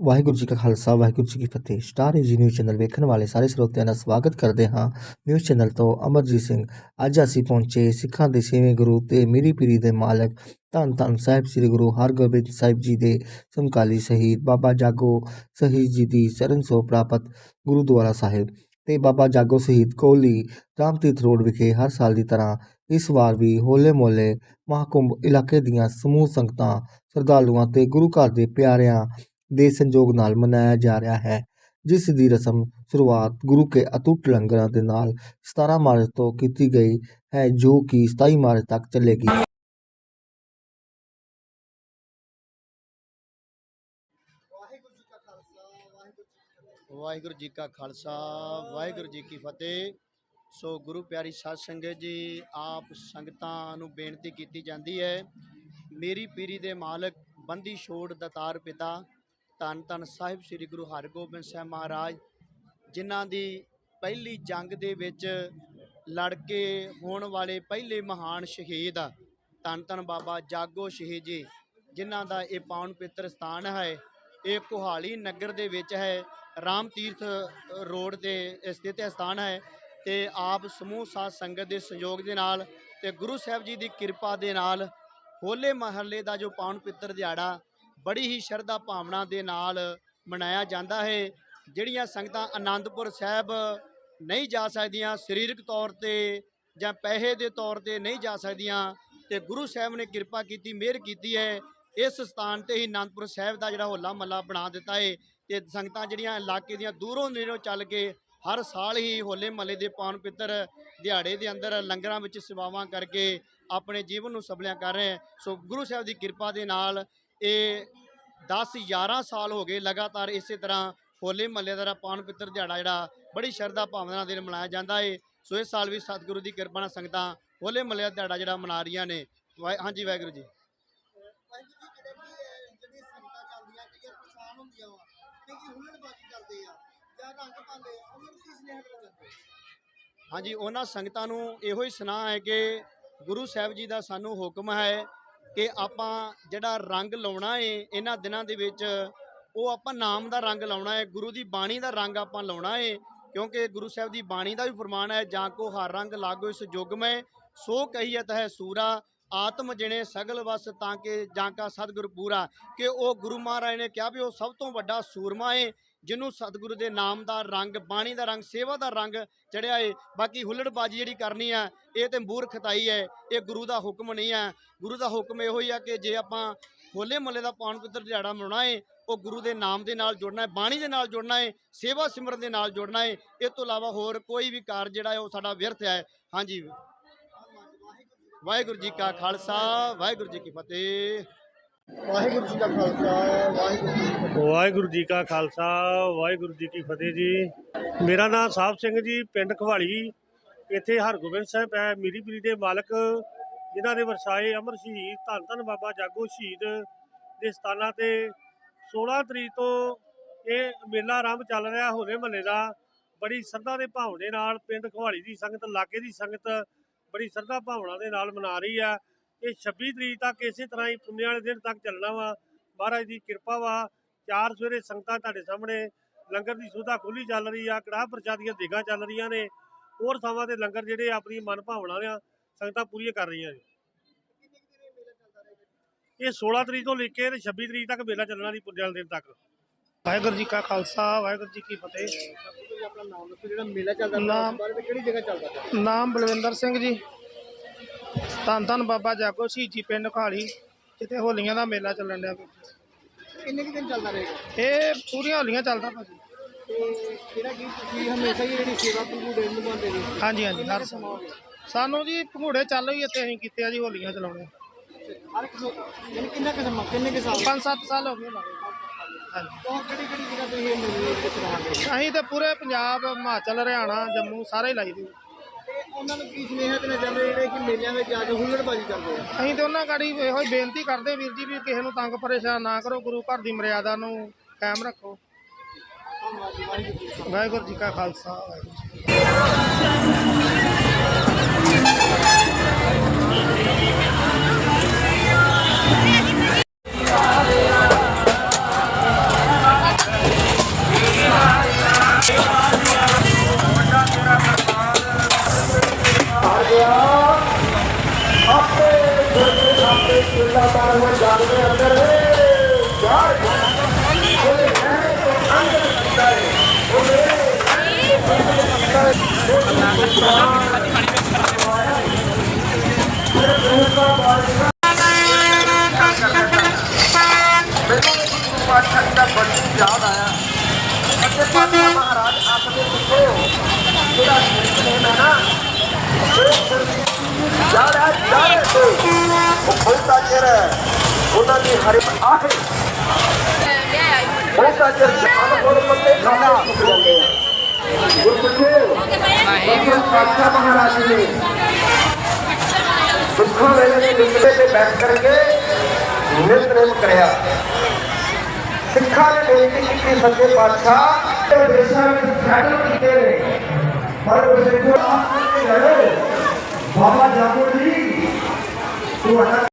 ਵਾਹਿਗੁਰੂ ਜੀ ਕਾ ਖਾਲਸਾ, ਵਾਹਿਗੁਰੂ ਜੀ ਕੀ ਫਤਿਹ। Star AG news channel ਵੇਖਣ ਵਾਲੇ ਸਾਰੇ ਸਰੋਤਿਆਂ ਦਾ ਸਵਾਗਤ ਕਰਦੇ ਹਾਂ। ਨਿਊਜ਼ ਚੈਨਲ ਤੋਂ ਅਮਰਜੀਤ ਸਿੰਘ। ਅੱਜ ਅਸੀਂ ਪਹੁੰਚੇ ਸਿੱਖਾਂ ਦੇ ਛੇਵੇਂ ਗੁਰੂ ਤੇ ਮੀਰੀ ਪੀਰੀ ਦੇ ਮਾਲਕ ਧੰਨ ਧੰਨ ਸਾਹਿਬ ਸ੍ਰੀ ਗੁਰੂ ਹਰਗੋਬਿੰਦ ਸਾਹਿਬ ਜੀ ਦੇ ਸਮਕਾਲੀ ਸ਼ਹੀਦ ਬਾਬਾ ਜਾਗੋ ਸ਼ਹੀਦ ਜੀ ਦੀ ਸ਼ਰਨ ਸੋ ਪ੍ਰਾਪਤ ਗੁਰਦੁਆਰਾ ਸਾਹਿਬ ਤੇ ਬਾਬਾ ਜਾਗੋ ਸ਼ਹੀਦ ਕੋਹਲੀ ਰਾਮਤੀਰਥ ਰੋਡ ਵਿਖੇ ਹਰ ਸਾਲ ਦੀ ਤਰ੍ਹਾਂ ਇਸ ਵਾਰ ਵੀ ਹੋਲੇ ਮੋਲੇ ਮਹਾਕੁੰਭ ਇਲਾਕੇ ਦੀਆਂ ਸਮੂਹ ਸੰਗਤਾਂ ਸ਼ਰਧਾਲੂਆਂ ਤੇ ਗੁਰੂ ਘਰ ਦੇ ਪਿਆਰਿਆਂ ਦੇ ਸੰਯੋਗ ਨਾਲ ਮਨਾਇਆ ਜਾ ਰਿਹਾ ਹੈ, ਜਿਸ ਦੀ ਰਸਮ ਸ਼ੁਰੂਆਤ ਗੁਰੂ ਕੇ ਅਤੁੱਟ ਲੰਗਰਾਂ ਦੇ ਨਾਲ 17 ਮਾਰਚ ਤੋਂ ਕੀਤੀ ਗਈ ਹੈ, ਜੋ ਕਿ 27 ਮਾਰਚ ਤੱਕ ਚੱਲੇਗੀ। ਵਾਹਿਗੁਰੂ ਜੀ ਕਾ ਖਾਲਸਾ, ਵਾਹਿਗੁਰੂ ਜੀ ਕੀ ਫਤਿਹ। ਸੋ ਗੁਰੂ ਪਿਆਰੀ ਸਾਧ ਸੰਗਤ ਜੀ, ਆਪ ਸੰਗਤਾਂ ਨੂੰ ਬੇਨਤੀ ਕੀਤੀ ਜਾਂਦੀ ਹੈ, ਮੇਰੀ ਪੀਰੀ ਦੇ ਮਾਲਕ ਬੰਦੀ ਛੋੜ ਦਤਾਰ ਪਿਤਾ ਧੰਨ ਧੰਨ ਸਾਹਿਬ ਸ੍ਰੀ ਗੁਰੂ ਹਰਗੋਬਿੰਦ ਸਾਹਿਬ ਮਹਾਰਾਜ, ਜਿਨ੍ਹਾਂ ਦੀ ਪਹਿਲੀ ਜੰਗ ਦੇ ਵਿੱਚ ਲੜ ਕੇ ਹੋਣ ਵਾਲੇ ਪਹਿਲੇ ਮਹਾਨ ਸ਼ਹੀਦ ਆ। ਧੰਨ ਧੰਨ ਬਾਬਾ ਜਾਗੋ ਸ਼ਹੀਦ ਜੀ, ਜਿਨ੍ਹਾਂ ਦਾ ਇਹ ਪਾਵਨ ਪਿੱਤਰ ਸਥਾਨ ਹੈ। ਇਹ ਕੁਹਾਲੀ ਨਗਰ ਦੇ ਵਿੱਚ ਹੈ, ਰਾਮ ਤੀਰਥ ਰੋਡ ਤੇ ਸਥਿਤ ਇਹ ਸਥਾਨ ਹੈ ਤੇ ਆਪ ਸਮੂਹ ਸਾਧ ਸੰਗਤ ਦੇ ਸਹਿਯੋਗ ਦੇ ਨਾਲ ਤੇ ਗੁਰੂ ਸਾਹਿਬ ਜੀ ਦੀ ਕਿਰਪਾ ਦੇ ਨਾਲ ਹੋਲੇ ਮਹੱਲੇ ਦਾ ਜੋ ਪਾਵਨ ਪਿੱਤਰ ਦਿਹਾੜਾ ਬੜੀ ਹੀ ਸ਼ਰਧਾ ਭਾਵਨਾ ਦੇ ਨਾਲ ਮਨਾਇਆ ਜਾਂਦਾ ਹੈ। ਜਿਹੜੀਆਂ ਸੰਗਤਾਂ ਆਨੰਦਪੁਰ ਸਾਹਿਬ ਨਹੀਂ ਜਾ ਸਕਦੀਆਂ, ਸਰੀਰਕ ਤੌਰ ਤੇ ਜਾਂ ਪੈਸੇ ਦੇ ਤੌਰ ਤੇ ਨਹੀਂ ਜਾ ਸਕਦੀਆਂ ਤੇ ਗੁਰੂ ਸਾਹਿਬ ਨੇ ਕਿਰਪਾ ਕੀਤੀ, ਮਿਹਰ ਕੀਤੀ ਹੈ। ਇਸ ਸਥਾਨ ਤੇ ਹੀ ਆਨੰਦਪੁਰ ਸਾਹਿਬ ਦਾ ਜਿਹੜਾ ਹੋਲਾ ਮਹੱਲਾ ਬਣਾ ਦਿੱਤਾ ਹੈ ਤੇ ਸੰਗਤਾਂ ਜਿਹੜੀਆਂ ਇਲਾਕੇ ਦੀਆਂ ਦੂਰੋਂ ਨੇੜੋਂ ਚੱਲ ਕੇ ਹਰ ਸਾਲ ਹੀ ਹੋਲੇ ਮਹੱਲੇ ਦੇ ਪਾਵਨ ਪਿੱਤਰ ਦਿਹਾੜੇ ਦੇ ਅੰਦਰ ਲੰਗਰਾਂ ਵਿੱਚ ਸੇਵਾਵਾਂ ਕਰਕੇ ਆਪਣੇ ਜੀਵਨ ਨੂੰ ਸਫਲਿਆ ਕਰ ਰਹੇ ਸੋ ਗੁਰੂ ਸਾਹਿਬ ਦੀ ਕਿਰਪਾ ਦੇ ਨਾਲ ਇਹ 10 11 ਸਾਲ ਹੋ ਗਏ ਲਗਾਤਾਰ ਇਸੇ ਤਰ੍ਹਾਂ ਹੋਲੇ ਮਹੱਲੇ ਦਾ ਪਾਵਨ ਪਿੱਤਰ ਦਿਹਾੜਾ ਜਿਹੜਾ ਬੜੀ ਸ਼ਰਧਾ ਭਾਵਨਾ ਦੇ ਨਾਲ ਮਨਾਇਆ ਜਾਂਦਾ ਹੈ ਸੋ ਇਸ ਸਾਲ ਵੀ ਸਤਿਗੁਰੂ ਦੀ ਕਿਰਪਾ ਨਾਲ ਸੰਗਤਾਂ ਹੋਲੇ ਮਹੱਲੇ ਦਾ ਦਿਹਾੜਾ ਜਿਹੜਾ ਮਨਾ ਰਹੀਆਂ ਨੇ। ਵਾਹਿ- ਹਾਂਜੀ ਵਾਹਿਗੁਰੂ ਜੀ। ਹਾਂਜੀ, ਉਹਨਾਂ ਸੰਗਤਾਂ ਨੂੰ ਇਹੋ ਹੀ ਸੁਣਾ ਹੈ ਕਿ ਗੁਰੂ ਸਾਹਿਬ ਜੀ ਦਾ ਸਾਨੂੰ ਹੁਕਮ ਹੈ ਕਿ ਆਪਾਂ ਜਿਹੜਾ ਰੰਗ ਲਾਉਣਾ ਏ, ਇਹਨਾਂ ਦਿਨਾਂ ਦੇ ਵਿੱਚ ਉਹ ਆਪਾਂ ਨਾਮ ਦਾ ਰੰਗ ਲਾਉਣਾ ਹੈ ਗੁਰੂ ਦੀ ਬਾਣੀ ਦਾ ਰੰਗ ਆਪਾਂ ਲਾਉਣਾ ਏ, ਕਿਉਂਕਿ ਗੁਰੂ ਸਾਹਿਬ ਦੀ ਬਾਣੀ ਦਾ ਵੀ ਫਰਮਾਨ ਹੈ, ਜਾਂ ਕੋ ਹਰ ਰੰਗ ਲਾਗੋ ਇਸ ਜੁਗ ਮੈਂ ਸੋ ਕਹੀਅਤ ਹੈ ਸੂਰਾ, ਆਤਮ ਜਿਣੇ ਸਗਲ ਵਸ ਤਾਂ ਕਿ ਜਾਂ ਕਾ ਸਤਿਗੁਰ ਪੂਰਾ। ਕਿ ਉਹ ਗੁਰੂ ਮਹਾਰਾਜ ਨੇ ਕਿਹਾ ਵੀ ਉਹ ਸਭ ਤੋਂ ਵੱਡਾ ਸੂਰਮਾ ਏ ਜਿਹਨੂੰ ਸਤਿਗੁਰੂ ਦੇ ਨਾਮ ਦਾ ਰੰਗ, ਬਾਣੀ ਦਾ ਰੰਗ, ਸੇਵਾ ਦਾ ਰੰਗ ਚੜਿਆ ਏ। ਬਾਕੀ ਹੁੱਲੜਬਾਜੀ ਜਿਹੜੀ ਕਰਨੀ ਆ, ਇਹ ਤੇ ਮੂਰਖਤਾਈ ਹੈ ਇਹ ਗੁਰੂ ਦਾ ਹੁਕਮ ਨਹੀਂ ਹੈ ਗੁਰੂ ਦਾ ਹੁਕਮ ਇਹੋ ਹੀ ਆ ਕਿ ਜੇ ਆਪਾਂ ਹੋਲੇ ਮਹੱਲੇ ਦਾ ਪਾਉਣ ਪੁੱਤਰ ਦਿਹਾੜਾ ਮਨਾਉਣਾ ਏ, ਉਹ ਗੁਰੂ ਦੇ ਨਾਮ ਦੇ ਨਾਲ ਜੁੜਨਾ ਹੈ ਬਾਣੀ ਦੇ ਨਾਲ ਜੁੜਨਾ ਹੈ ਸੇਵਾ ਸਿਮਰਨ ਦੇ ਨਾਲ ਜੁੜਨਾ ਹੈ ਇਹ ਤੋਂ ਇਲਾਵਾ ਹੋਰ ਕੋਈ ਵੀ ਕਾਰਜ ਜਿਹੜਾ ਹੈ, ਉਹ ਸਾਡਾ ਵਿਅਰਥ ਹੈ। ਹਾਂਜੀ। ਵਾਹਿਗੁਰੂ ਜੀ ਕਾ ਖਾਲਸਾ, ਵਾਹਿਗੁਰੂ ਜੀ ਕੀ ਫਤਿਹ। ਵਾਹਿਗੁਰੂ ਜੀ ਕਾ ਖਾਲਸਾ, ਵਾਹਿਗੁਰੂ ਜੀ ਕੀ ਫਤਿਹ। ਵਾਹਿਗੁਰੂ ਜੀ ਕਾ ਖਾਲਸਾ, ਵਾਹਿਗੁਰੂ ਜੀ ਕੀ ਫਤਿਹ ਜੀ। ਮੇਰਾ ਨਾਮ ਸਾਹਿਬ ਸਿੰਘ ਜੀ, ਪਿੰਡ ਖਵਾਲੀ ਇੱਥੇ ਹਰਗੋਬਿੰਦ ਸਾਹਿਬ ਹੈ, ਮੀਰੀ ਪੀਰੀ ਦੇ ਮਾਲਕ। ਜਿਨ੍ਹਾਂ ਦੇ ਵਰਸਾਏ ਅਮਰ ਸ਼ਹੀਦ, ਧੰਨ ਧੰਨ ਬਾਬਾ ਜਾਗੋ ਸ਼ਹੀਦ ਦੇ ਸਥਾਨਾਂ ਤੇ। 16 ਤਰੀਕ ਤੋਂ ਇਹ ਮੇਲਾ ਆਰੰਭ ਚੱਲ ਰਿਹਾ ਹੋਲੇ ਮਹੱਲੇ ਦਾ। ਬੜੀ ਸ਼ਰਧਾ ਦੇ ਭਾਵਨੇ ਨਾਲ ਪਿੰਡ ਖਵਾਲੀ ਦੀ ਸੰਗਤ, ਲਾਗੇ ਦੀ ਸੰਗਤ ਬੜੀ ਸ਼ਰਧਾ ਭਾਵਨਾ ਦੇ ਨਾਲ ਮਨਾ ਰਹੀ ਆ। ਇਹ 26 ਤਰੀਕ ਤੱਕ ਇਸੇ ਤਰ੍ਹਾਂ ਹੀ ਪੁੰਨੇ ਵਾਲੇ ਦਿਨ ਤੱਕ ਚੱਲਣਾ ਵਾ। ਮਹਾਰਾਜ ਦੀ ਕਿਰਪਾ ਵਾ। ਚਾਰ ਸਵੇਰੇ ਸੰਗਤਾਂ ਤੁਹਾਡੇ ਸਾਹਮਣੇ ਲੰਗਰ ਦੀ ਸੁਵਿਧਾ ਖੁੱਲੀ ਚੱਲ ਰਹੀ ਆ ਕੜਾਹ ਪ੍ਰਸ਼ਾਦੀਆਂ ਦੇਗਾਂ ਚੱਲ ਰਹੀਆਂ ਨੇ। ਹੋਰ ਥਾਵਾਂ ਤੇ ਲੰਗਰ ਜਿਹੜੇ ਆਪਣੀ ਮਨ ਭਾਵਨਾ ਆ ਸੰਗਤਾਂ ਪੂਰੀਆਂ ਕਰ ਰਹੀਆਂ ਨੇ। ਇਹ 16 ਤਰੀਕ ਤੋਂ ਲੈ ਕੇ ਤੇ 26 ਤਰੀਕ ਤੱਕ ਮੇਲਾ ਚੱਲਣਾ ਦੀ ਪੁੰਨੇ ਵਾਲੇ ਦਿਨ ਤੱਕ। ਵਾਹਿਗੁਰੂ ਜੀ ਕਾ ਖਾਲਸਾ ਵਾਹਿਗੁਰੂ ਜੀ ਕੀ ਫਤਿਹ। ਆਪਣਾ ਨਾਮ ਦੱਸੋ ਜਿਹੜਾ ਮੇਲਾ ਚੱਲਦਾ ਨਾਮ- ਕਿਹੜੀ ਜਗ੍ਹਾ ਚੱਲਦਾ? ਨਾਮ ਬਲਵਿੰਦਰ ਸਿੰਘ ਜੀ। ਧੰਨ ਧੰਨ ਬਾਬਾ ਜਾਗੋ ਸ਼ਹੀਦੀ ਪਿੰਡ ਖਾਲੀ ਜਿੱਥੇ ਹੋਲੀਆਂ ਦਾ ਮੇਲਾ ਚੱਲਣ ਡਿਆ ਕਿੰਨੇ ਕੁ ਦਿਨ ਚੱਲਦਾ ਰਹੇਗਾ ਇਹ ਪੂਰੀਆਂ ਹੋਲੀਆਂ ਚੱਲਦਾ ਭਾਜੀ ਤੇ ਜਿਹੜਾ ਕਿ ਤੁਸੀਂ ਹਮੇਸ਼ਾ ਹੀ ਜਿਹੜੀ ਸੇਵਾ ਪੂਰੀ ਦੇ ਨਿਭਾਉਂਦੇ ਨੇ ਹਾਂਜੀ ਹਾਂਜੀ ਹਰ ਸਮਾਂ ਹੋ ਸਾਨੂੰ ਜੀ ਭੰਗੂੜੇ ਚੱਲ ਵੀ ਇੱਥੇ ਅਸੀਂ ਕੀਤੇ ਆ ਜੀ ਹੋਲੀਆਂ ਚਲਾਉਣੇ। ਹਰ ਇੱਕ ਨੂੰ ਯਾਨੀ ਕਿੰਨਾ ਕੁ ਸਮਾਂ ਕਿੰਨੇ ਕੁ ਸਾਲ? 5-7 ਸਾਲ ਹੋ ਗਏ ਲੱਗੇ ਹਾਂਜੀ। ਕਿਹੜੀ ਕਿਹੜੀ ਜਗ੍ਹਾ ਤੇ ਇਹ ਮੇਲੇ ਵਿੱਚ ਕਰਾਉਂਦੇ ਅਸੀਂ ਤੇ ਪੂਰੇ ਪੰਜਾਬ ਹਿਮਾਚਲ ਹਰਿਆਣਾ ਜੰਮੂ ਸਾਰੇ ਹੀ ਲਾਈ ਦੀ। ਉਹਨਾਂ ਨੂੰ ਕੀ ਸੁਨੇਹਾ ਦੇਣਾ ਚਾਹੁੰਦੇ ਜਿਹੜੇ ਕਿ ਮੇਲਿਆਂ ਵਿੱਚ ਜਾ ਕੇ ਹੁੱਲੜਬਾਜ਼ੀ ਕਰਦੇ ਆ? ਅਸੀਂ ਤੇ ਉਹਨਾਂ ਗਾੜੀ ਇਹੋ ਹੀ ਬੇਨਤੀ ਕਰਦੇ ਵੀਰ ਜੀ ਵੀ ਕਿਸੇ ਨੂੰ ਤੰਗ ਪਰੇਸ਼ਾਨ ਨਾ ਕਰੋ ਗੁਰੂ ਘਰ ਦੀ ਮਰਿਆਦਾ ਨੂੰ ਕਾਇਮ ਰੱਖੋ। ਵਾਹਿਗੁਰੂ ਜੀ, ਕਾ ਖਾਲਸਾ ਵਾਹਿਗੁਰੂ ਜੀ ਕਾ ਵਾਹਿਗੁਰੂ ਜੀ ਕਾ ਖਾਲਸਾ ਵਾਹਿਗੁਰੂ ਜੀ ਕੀ ਫਤਿਹ। ਯਾਰ ਹੈ ਯਾਰ ਤੋਂ ਉਹ ਬਹੁਤਾ ਚਿਰ ਉਹਨਾਂ ਦੀ ਹਰੇ ਆਹੇ ਬਹੁਤਾ ਚਿਰ ਜਾਨ ਕੋਲ ਪੱਤੇ ਖਾਣਾ ਸੁੱਕ ਜਾਂਦੇ ਆ ਗੁਰਮੁਖੋ ਵਾਹਿਗੁਰੂ ਪਾਤਸ਼ਾਹ ਮਹਾਰਾਜ ਨੇ ਦੁੱਖਾਂ ਵੇਲੇ ਦੇ ਨਿਕਲੇ ਤੇ ਬੈਠ ਕਰਕੇ ਨਿਤਨੇਮ ਕਰਿਆ ਸਿੱਖਾਂ ਨੇ ਬੇਨਤੀ ਕੀਤੀ ਸੱਚੇ ਪਾਤਸ਼ਾਹ ਤੇ ਦੇਸ਼ਾਂ ਵਿੱਚ ਕੀਤੇ ਨੇ। ਪਰ ਉਹ ਆਪ ਕਰਕੇ ਲੜੋ। ਬਾਬਾ ਜਾਗੋ ਜੀ, ਤੁਹਾਡਾ